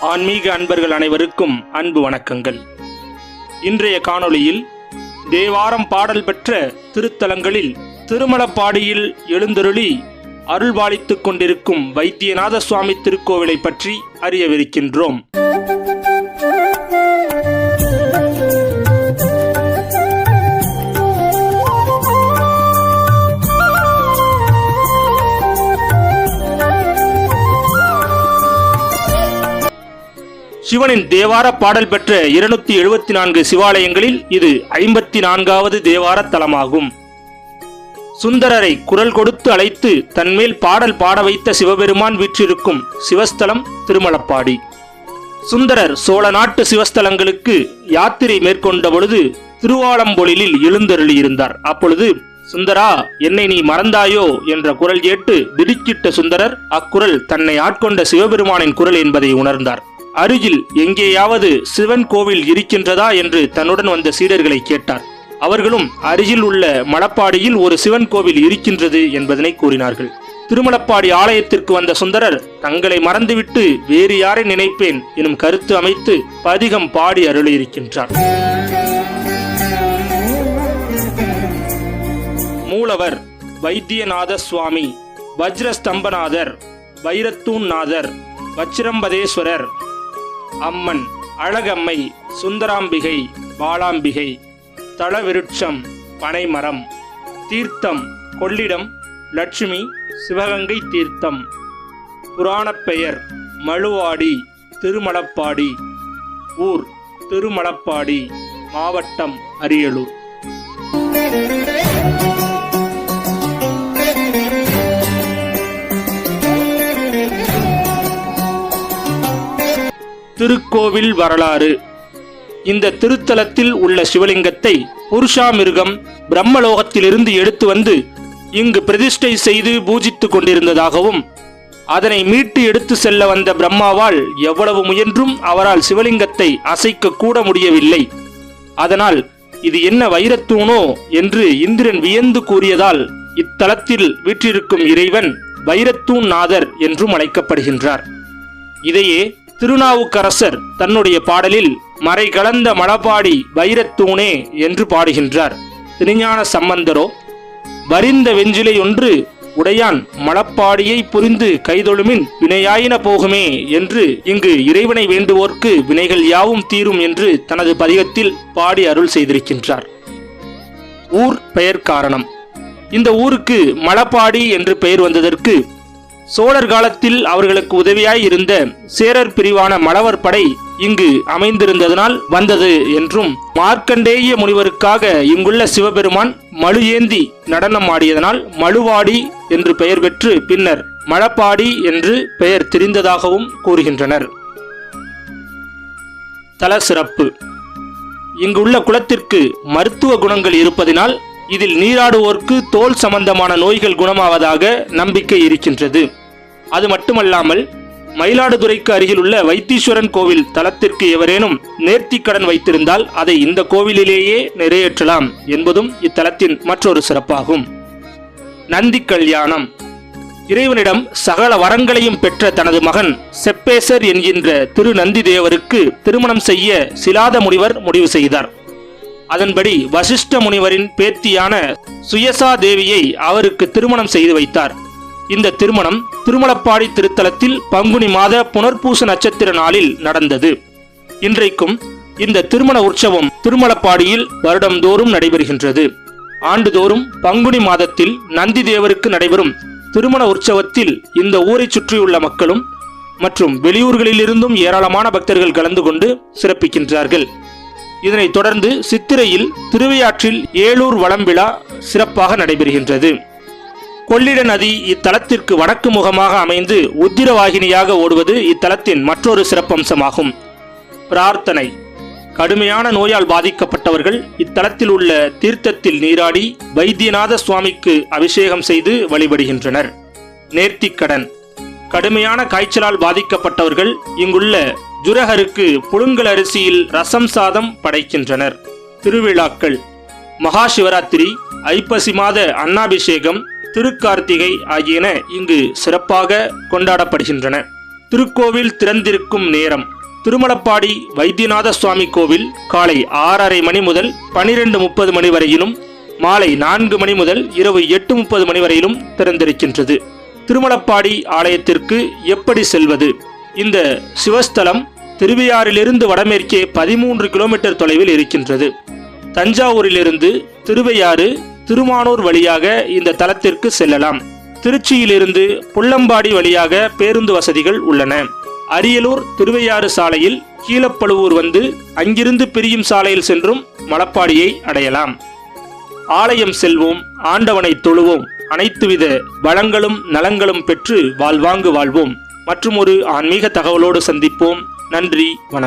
ஆன்மீக அன்பர்கள் அனைவருக்கும் அன்பு வணக்கங்கள். இன்றைய காணொளியில் தேவாரம் பாடல் பெற்ற திருத்தலங்களில் திருமலப்பாடியில் எழுந்தருளி அருள்பாலித்துக் கொண்டிருக்கும் வைத்தியநாத சுவாமி திருக்கோவிலை பற்றி அறியவிருக்கின்றோம். சிவனின் தேவார பாடல் பெற்ற இருநூத்தி எழுபத்தி நான்கு சிவாலயங்களில் இது ஐம்பத்தி நான்காவது தேவார தலமாகும். சுந்தரரை குரல் கொடுத்து அழைத்து தன்மேல் பாடல் பாட வைத்த சிவபெருமான் வீற்றிருக்கும் சிவஸ்தலம் திருமலப்பாடி. சுந்தரர் சோழ நாட்டு சிவஸ்தலங்களுக்கு யாத்திரை மேற்கொண்ட பொழுது திருவாலம்பொழிலில் எழுந்தருளியிருந்தார். அப்பொழுது சுந்தரா என்னை நீ மறந்தாயோ? என்ற குரல் கேட்டு திடுக்கிட்ட சுந்தரர் அக்குரல் தன்னை ஆட்கொண்ட சிவபெருமானின் குரல் என்பதை உணர்ந்தார். அருகில் எங்கேயாவது சிவன் கோவில் இருக்கின்றதா என்று தன்னுடன் வந்த சீடர்களை கேட்டார். அவர்களும் அருகில் உள்ள மலப்பாடியில் ஒரு சிவன் கோவில் இருக்கின்றது என்பதனை கூறினார்கள். திருமலப்பாடி ஆலயத்திற்கு வந்த சுந்தரர் தங்களை மறந்துவிட்டு வேறு யாரை நினைப்பேன் எனும் கருத்து அமைத்து பதிகம் பாடி அருளியிருக்கின்றார். மூலவர் வைத்தியநாத சுவாமி வஜ்ரஸ்தம்பநாதர் வைரத்தூன் நாதர் வச்சிரம்பதேஸ்வரர் அம்மன் அழகம்மை சுந்தராம்பிகை பாலாம்பிகை தளவிருட்சம் பனைமரம் தீர்த்தம் கொள்ளிடம் லட்சுமி சிவகங்கை தீர்த்தம் புராணப் பெயர் மழுவாடி திருமலப்பாடி ஊர் திருமலப்பாடி மாவட்டம் அரியலூர். திருக்கோவில் வரலாறு. இந்த திருத்தலத்தில் உள்ள சிவலிங்கத்தை புருஷாமிருகம் பிரம்மலோகத்திலிருந்து எடுத்து வந்து இங்கு பிரதிஷ்டை செய்து பூஜித்துக் கொண்டிருந்ததாகவும் அதனை மீட்டு எடுத்து செல்ல வந்த பிரம்மாவால் எவ்வளவு முயன்றும் அவரால் சிவலிங்கத்தை அசைக்க கூட முடியவில்லை. அதனால் இது என்ன வைரத்தூணோ என்று இந்திரன் வியந்து கூறியதால் இத்தலத்தில் வீற்றிருக்கும் இறைவன் வைரத்தூண் நாதர் என்றும் அழைக்கப்படுகின்றார். இதையே திருநாவுக்கரசர் தன்னுடைய பாடலில் மறை கலந்த மலபாடி வைரத்தூணே என்று பாடுகின்றார். திருஞான சம்பந்தரோ வரிந்த வெஞ்சிலை ஒன்று உடையான் மலப்பாடியை புரிந்து கைதொழுமின் வினையாயின போகுமே என்று இங்கு இறைவனை வேண்டுவோர்க்கு வினைகள் யாவும் தீரும் என்று தனது பதிகத்தில் பாடி அருள் செய்திருக்கின்றார். ஊர் பெயர் காரணம். இந்த ஊருக்கு மலப்பாடி என்று பெயர் வந்ததற்கு சோழர் காலத்தில் அவர்களுக்கு உதவியாய் இருந்த சேரர் பிரிவான மலவர் படை இங்கு அமைந்திருந்ததனால் வந்தது என்றும் மார்க்கண்டேய முனிவருக்காக இங்குள்ள சிவபெருமான் மழு ஏந்தி நடனம் ஆடியதனால் மழுவாடி என்று பெயர் பெற்று பின்னர் மழப்பாடி என்று பெயர் தெரிந்ததாகவும் கூறுகின்றனர். தல சிறப்பு இங்குள்ள குளத்திற்கு மருத்துவ குணங்கள் இருப்பதினால் இதில் நீராடுவோர்க்கு தோல் சம்பந்தமான நோய்கள் குணமாவதாக நம்பிக்கை இருக்கின்றது. அது மட்டுமல்லாமல் மயிலாடுதுறைக்கு அருகில் உள்ள வைத்தீஸ்வரன் கோவில் தலத்திற்கு எவரேனும் நேர்த்திக்கடன் வைத்திருந்தால் அதை இந்த கோவிலிலேயே நிறைவேற்றலாம் என்பதும் இத்தலத்தின் மற்றொரு சிறப்பாகும். நந்தி கல்யாணம். இறைவனிடம் சகல வரங்களையும் பெற்ற தனது மகன் செப்பேசர் என்கின்ற திரு நந்தி தேவருக்கு திருமணம் செய்ய சிலாத முனிவர் முடிவு செய்தார். அதன்படி வசிஷ்ட முனிவரின் பேத்தியான சுயசா தேவியை அவருக்கு திருமணம் செய்து வைத்தார். இந்த திருமணம் திருமலப்பாடி திருத்தலத்தில் பங்குனி மாத புனர்பூச நட்சத்திர நாளில் நடந்தது. இன்றைக்கும் இந்த திருமண உற்சவம் திருமலப்பாடியில் வருடம்தோறும் நடைபெறுகின்றது. ஆண்டுதோறும் பங்குனி மாதத்தில் நந்தி தேவருக்கு நடைபெறும் திருமண உற்சவத்தில் இந்த ஊரைச் சுற்றியுள்ள மக்களும் மற்றும் வெளியூர்களிலிருந்தும் ஏராளமான பக்தர்கள் கலந்து கொண்டு சிறப்பிக்கின்றார்கள். இதனைத் தொடர்ந்து சித்திரையில் திருவையாற்றில் ஏலூர் வளம்பிழா சிறப்பாக நடைபெறுகின்றது. கொள்ளிட நதி இத்தலத்திற்கு வடக்கு முகமாக அமைந்து உத்திரவாகினியாக ஓடுவது இத்தலத்தின் மற்றொரு சிறப்பம்சமாகும். பிரார்த்தனை. கடுமையான நோயால் பாதிக்கப்பட்டவர்கள் இத்தலத்தில் உள்ள தீர்த்தத்தில் நீராடி வைத்தியநாத சுவாமிக்கு அபிஷேகம் செய்து வழிபடுகின்றனர். நேர்த்திக்கடன். கடுமையான காய்ச்சலால் பாதிக்கப்பட்டவர்கள் இங்குள்ள ஜுரகருக்கு புழுங்கல் அரிசியில் ரசம் சாதம் படைக்கின்றனர். திருவிழாக்கள். மகா சிவராத்திரி ஐப்பசி மாத அன்னாபிஷேகம் திருக்கார்த்திகை ஆகியன இங்கு சிறப்பாக கொண்டாடப்படுகின்றன. திருக்கோவில் திறந்திருக்கும் நேரம். திருமலப்பாடி வைத்தியநாத சுவாமி கோவில் காலை ஆறரை மணி முதல் பனிரெண்டு முப்பது மணி வரையிலும் மாலை நான்கு மணி முதல் இரவு எட்டு முப்பது மணி வரையிலும் திறந்திருக்கின்றது. திருமலப்பாடி ஆலயத்திற்கு எப்படி செல்வது? இந்த சிவஸ்தலம் திருவையாறிலிருந்து வடமேற்கே பதிமூன்று கிலோமீட்டர் தொலைவில் இருக்கின்றது. தஞ்சாவூரிலிருந்து திருவையாறு திருமானூர் வழியாக இந்த தலத்திற்கு செல்லலாம். திருச்சியிலிருந்து புள்ளம்பாடி வழியாக பேருந்து வசதிகள் உள்ளன. அரியலூர் திருவையாறு சாலையில் கீழப்பழுவூர் வந்து அங்கிருந்து பிரியும் சாலையில் சென்றும் மலப்பாடியை அடையலாம். ஆலயம் செல்வோம் ஆண்டவனை தொழுவோம். அனைத்துவித வளங்களும் நலங்களும் பெற்று வாழ்வாங்கு வாழ்வோம். மற்றும் ஒரு ஆன்மீக தகவலோடு சந்திப்போம். நன்றி வணக்கம்.